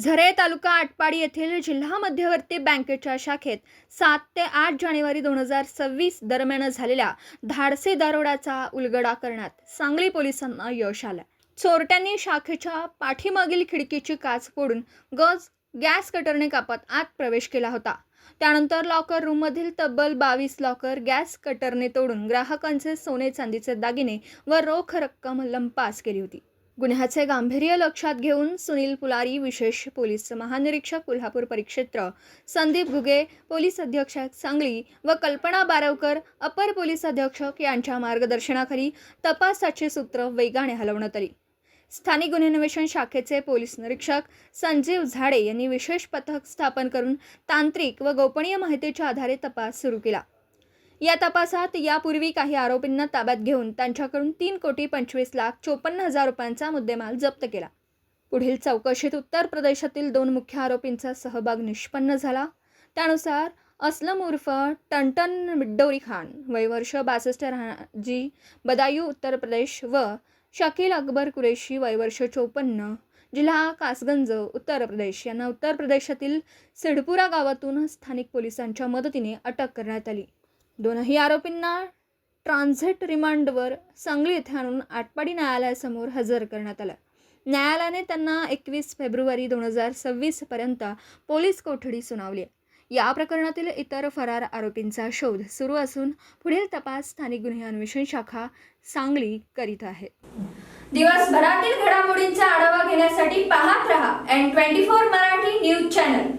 झरे तालुका आटपाडी येथील जिल्हा मध्यवर्ती बँकेच्या शाखेत सात ते आठ जानेवारी दोन हजार सव्वीस दरम्यान झालेल्या धाडसी दरोड्याचा उलगडा करण्यात सांगली पोलिसांना यश आलं. चोरट्यांनी शाखेच्या पाठीमागील खिडकीची काच फोडून गज गॅस कटरने कापत आत प्रवेश केला होता. त्यानंतर लॉकर रूममधील तब्बल बावीस लॉकर गॅस कटरने तोडून ग्राहकांचे सोने चांदीचे दागिने व रोख रक्कम लंपास केली होती. गुन्ह्याचे गांभीर्य लक्षात घेऊन सुनील पुलारी विशेष पोलीस महानिरीक्षक कोल्हापूर परिक्षेत्र संदीप घुगे पोलीस अधीक्षक सांगली व कल्पना बारवकर अपर पोलीस अधीक्षक यांच्या मार्गदर्शनाखाली तपासाची सूत्र वेगाने हलवण्यात आली. स्थानिक गुन्हे अन्वेषण शाखेचे पोलीस निरीक्षक संजीव झाडे यांनी विशेष पथक स्थापन करून तांत्रिक व गोपनीय माहितीच्या आधारे तपास सुरू केला. या तपासात यापूर्वी काही आरोपींना ताब्यात घेऊन त्यांच्याकडून तीन कोटी पंचवीस लाख चोपन्न हजार रुपयांचा मुद्देमाल जप्त केला. पुढील चौकशीत उत्तर प्रदेशातील दोन मुख्य आरोपींचा सहभाग निष्पन्न झाला. त्यानुसार असलम उर्फ टंटन मिड्डोरी खान वय वर्ष बासष्ट राहजी बदायू उत्तर प्रदेश व शकील अकबर कुरेशी वय वर्ष चोपन्न जिल्हा कासगंज उत्तर प्रदेश यांना उत्तर प्रदेशातील सिडपुरा गावातून स्थानिक पोलिसांच्या मदतीने अटक करण्यात आली. दोनही आरोपींना ट्रान्झिट रिमांडवर सांगली येथे आणून आटपाडी न्यायालयासमोर हजर करण्यात आलं. न्यायालयाने त्यांना एकवीस फेब्रुवारी दोन हजार सव्वीसपर्यंत पोलीस कोठडी सुनावली आहे. या प्रकरणातील इतर फरार आरोपींचा शोध सुरू असून पुढील तपास स्थानिक गुन्हे अन्वेषण शाखा सांगली करीत आहे. दिवसभरातील घडामोडींचा आढावा घेण्यासाठी पाहत रहा N twenty four Marathi news channel.